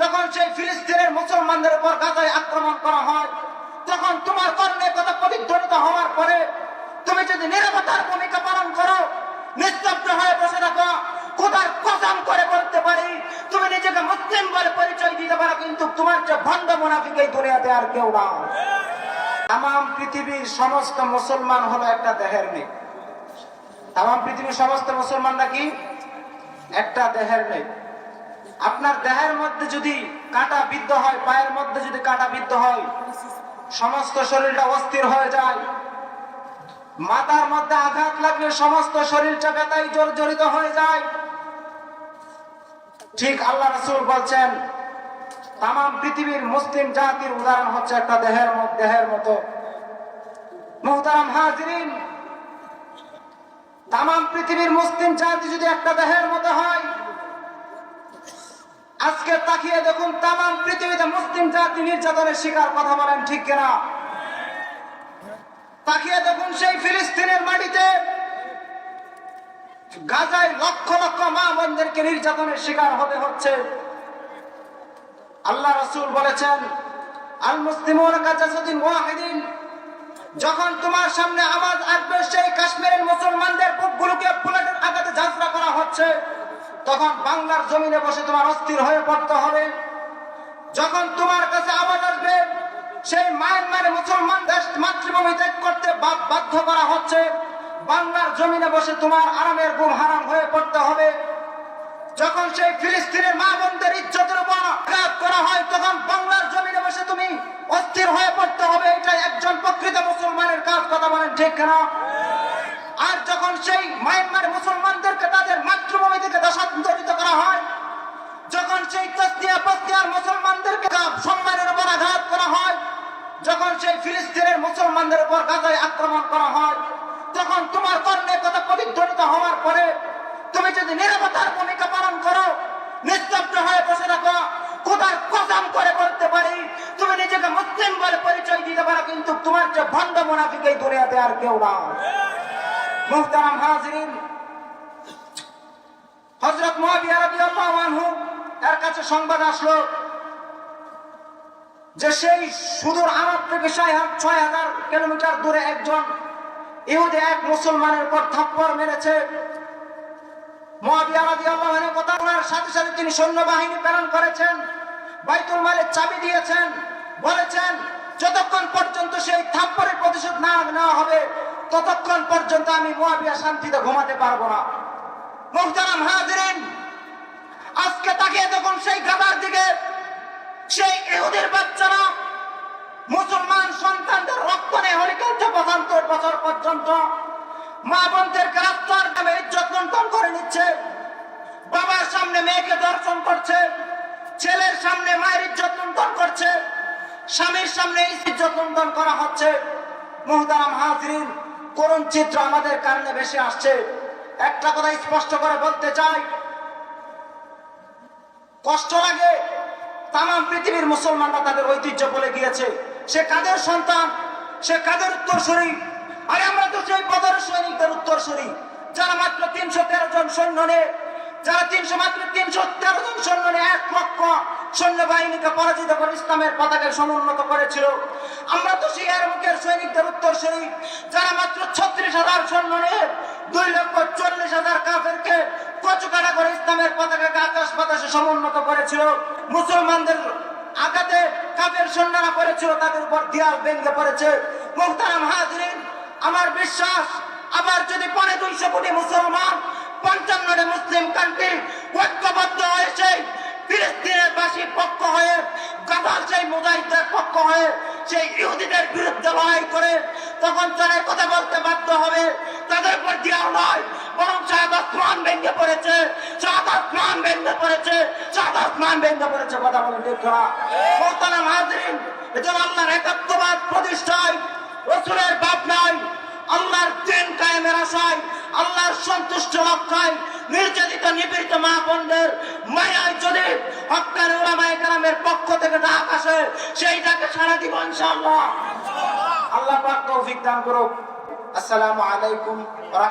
যখন সেই ফিলিস্তিনের মুসলমানদের উপর গাজায় আক্রমণ করা হয়, তখন তোমার কর্ণে কথা প্রতিধ্বনিত হওয়ার পরে তুমি যদি নিরাপত্তার ভূমিকা পালন করো, নিস্তব্ধ হয়ে বসে থাকো, খোদার কসম করে বলতে পারি, তুমি নিজেকে মুসলিম বলে পরিচয় দিতে পারো, কিন্তু তোমার যে ভণ্ড মুনাফিক এই দুনিয়াতে আর কেউ না। তাম পৃথিবীর সমস্ত মুসলমান হলো একটা দেহের মেয়ে। তাম পৃথিবীর সমস্ত মুসলমানরা কি? একটা দেহের মেয়ে। আপনার দেহের মধ্যে যদি কাঁটা বিদ্ধ হয়, পায়ের মধ্যে যদি কাঁটা বিদ্ধ হয়, সমস্ত শরীরটা অস্থির হয়ে যায়। মাথার মধ্যে আঘাত লাগলে সমস্ত শরীরটা ব্যথায় জর্জরিত হয়ে যায়। ঠিক আল্লাহ রসুল বলছেন তাম পৃথিবীর মুসলিম জাতির উদাহরণ হচ্ছে একটা দেহের দেহের মতো। মুহতারাম হাজরিন তাম পৃথিবীর মুসলিম জাতি যদি একটা দেহের মতো আজকে তাকিয়ে দেখুন তাম পৃথিবীতে মুসলিম জাতি নির্যাতনের শিকার, কথা বলেন ঠিক কিনা? তাকিয়ে দেখুন সেই ফিলিস্তিনের মাটিতে গাজায় লক্ষ লক্ষ মা বোনদেরকে নির্যাতনের শিকার হতে হচ্ছে। আল্লাহ রসুল বলেছেন, আল কাজাসুদ্দিন ওয়াহিদিন যখন তোমার সামনে আওয়াজ আসবে, সেই কাশ্মীরের মুসলমানদের বুকগুলোকে বুলেটের আঘাতে ঝাঁঝরা করা হচ্ছে। তখন বাংলার জমিনে বসে তোমার অস্থির হয়ে পড়তে হবে। যখন তোমার কাছে আওয়াজ আসবে, সেই মায়ানমারে মুসলমান দেশ মাতৃভূমি ত্যাগ করতে বাধ্য করা হচ্ছে। বাংলার জমিনে বসে তোমার আরামের ঘুম হারাম হয়ে পড়তে হবে। যখন সেই ফিলিস্তিনের মা বোনদের ইজ্জতের উপর আঘাত করা হয়, তখন বাংলার জমিনে বসে তুমি অস্থির হয়ে পড়তে হবে। এটা একজন প্রকৃত মুসলমানের কাজ, কথা বলেন ঠিক কেনা? মায়ানমার মুসলমানদেরকে তাদের মাতৃভূমি থেকে দেশান্তরিত করা হয়। যখন সেই তস্তিয়া পস্তিয়ার মুসলমানদেরকে সম্মানের উপর আঘাত করা হয়, যখন সেই ফিলিস্তিনের মুসলমানদের উপর গাজায় আক্রমণ করা হয়, তখন তোমার কর্ণে কথা প্রতিধ্বনিত হওয়ার পরে তুমি যদি নিরাপত্তার ভূমিকা পালন করো, নিস্তব্ধ হয়ে বসে থাকো খোদার কসম করে বলতে পারি, তুমি নিজেকে মুসলিম বলে পরিচয় দিতে পারো, কিন্তু তোমার যে ভণ্ড মুনাফিক এই দুনিয়াতে আর কেউ না। মুহতারাম হাজরিন। হজরত আনহু এর কাছে সংবাদ আসলো যে সেই সুদূর আরব থেকে ছয় হাজার কিলোমিটার দূরে একজন ইহুদি এক মুসলমানের উপর থাপ্পড় মেরেছে। মহাবিয়া রাদিয়াল্লাহু আনহু কথা সাথে সাথে তিনি সৈন্যবাহিনী প্রেরণ করেছেন, বাইতুল মালের চাবি দিয়েছেন, বলেছেন, যতক্ষণ পর্যন্ত সেই থাপ্পড়ের প্রতিশোধ না নেওয়া হবে ততক্ষণ পর্যন্ত আমি মহাবিয়া শান্তিতে ঘুমাতে পারব না। মোহতারাম হাজরিন, আজকে তাকিয়ে তখন সেই গাদার দিকে, সেই ইহুদের বাচ্চারা মুসলমান সন্তানদের রক্ত নেই হরিকালছে পঁচাত্তর বছর পর্যন্ত মা বোনদেরকে রাস্তার নামে ইজ্জত লুণ্ঠন করে নিচ্ছে। বাবার সামনে মেয়েকে দর্শন করছে, ছেলের সামনে মায়ের ইজ্জত লুণ্ঠন করছে, স্বামীর সামনে ইজ্জত লুণ্ঠন করা হচ্ছে। মুহতারাম হাজরিন করুণ চিত্র আমাদের কারণে বেশি আসছে। একটা কথা স্পষ্ট করে বলতে চাই। কষ্ট লাগে তাম পৃথিবীর মুসলমানরা তাদের ঐতিহ্য বলে গিয়েছে। সে কাদের সন্তান? সে কাদের উত্তরসূরি? আরে আমরা তো সেই বদর সৈনিকদের উত্তরসূরি, যারা মাত্র তিনশো তেরো জন সৈন্য নিয়ে। যারা তিনশো মাত্র তিনশো তেরো জন সৈন্য নিয়ে, এক লক্ষ সৈন্যবাহিনীকে পরাজিত করে ইসলামের পতাকায় সমুন্নত করেছিল। আমরা তো সেই মুখের সৈনিকদের উত্তরসূরি যারা মাত্র ছত্রিশ হাজার সৈন্য নিয়ে দুই লক্ষ চল্লিশ হাজার কাফেরকে কচু কাটা করে ইসলামের পতাকাকে আকাশ বাতাসে সমুন্নত করেছিল। মুসলমানদের আঘাতে কাফের সৈন্যরা পড়েছিল, তাদের উপর দেয়াল ভেঙে পড়েছে। মুহতারাম হাজরিন, আমার বিশ্বাস, আবার যদি পরে দুইশো কোটি মুসলমান পঞ্চান্নটি মুসলিম কান্ট্রি ঐক্যবদ্ধ হয়েছে ফিলিস্তিনের পক্ষ হয়ে, গাজার সেই মুজাহিদের পক্ষ হয়ে, সেই ইহুদিদের বিরুদ্ধে লড়াই করে তখন তারা কথা বলতে বাধ্য হবে, তাদের উপর দিয়াও নয়, বরং শাহাদ আসমান ভেঙে পড়েছে শাহাদ আসমান ভেঙে পড়েছে শাহাদ আসমান ভেঙে পড়েছে কথা বলে না মোহতারাম হাজরিন এজন্য আল্লাহর একাত্মবাদ প্রতিষ্ঠায়, রসুলের বাপ নাই কায়েমের আশায়, আল্লাহর সন্তুষ্ট নির্যাতিত নিপীড়িত মা বোনদের মায়ায় যদি পক্ষ থেকে ডাক আসে সেইটাকে সারা ইনশাআল্লাহ। আল্লাহ পাক তৌফিক দান করুক। আসসালামু আলাইকুম ওয়া